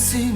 Sen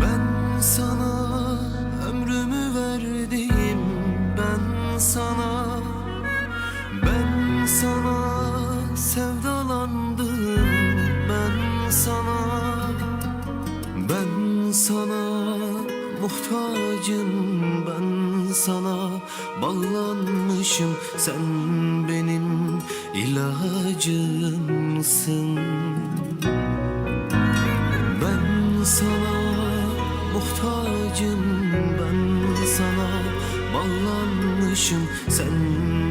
Ben sana ömrümü verdim. Ben sana Ben sana sevdalandım. Ben sana Ben sana muhtacım. Ben sana Bağlanmışım. Sen benim ilacımsın bağlanmışım sen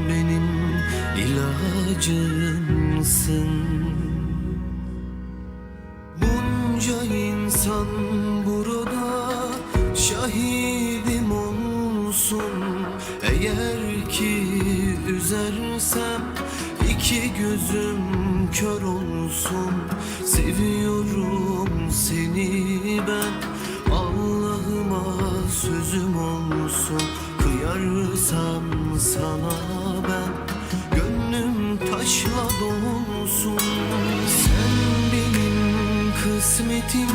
benim ilacımsın. Bunca insan burada şahidim olsun. Eğer ki üzersem iki gözüm kör olsun. Seviyorum seni ben sana ben Gönlüm taşla dolsun. Sen benim kısmetim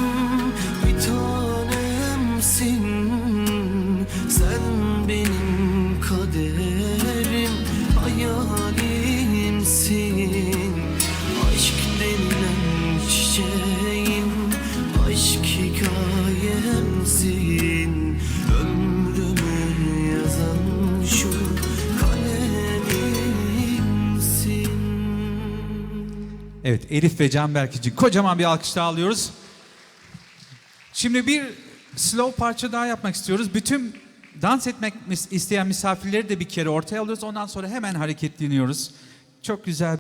Evet Elif ve Canberk için kocaman bir alkış daha alıyoruz. Şimdi bir slow parça daha yapmak istiyoruz. Bütün dans etmek isteyen misafirleri de bir kere ortaya alıyoruz. Ondan sonra hemen hareketleniyoruz. Çok güzel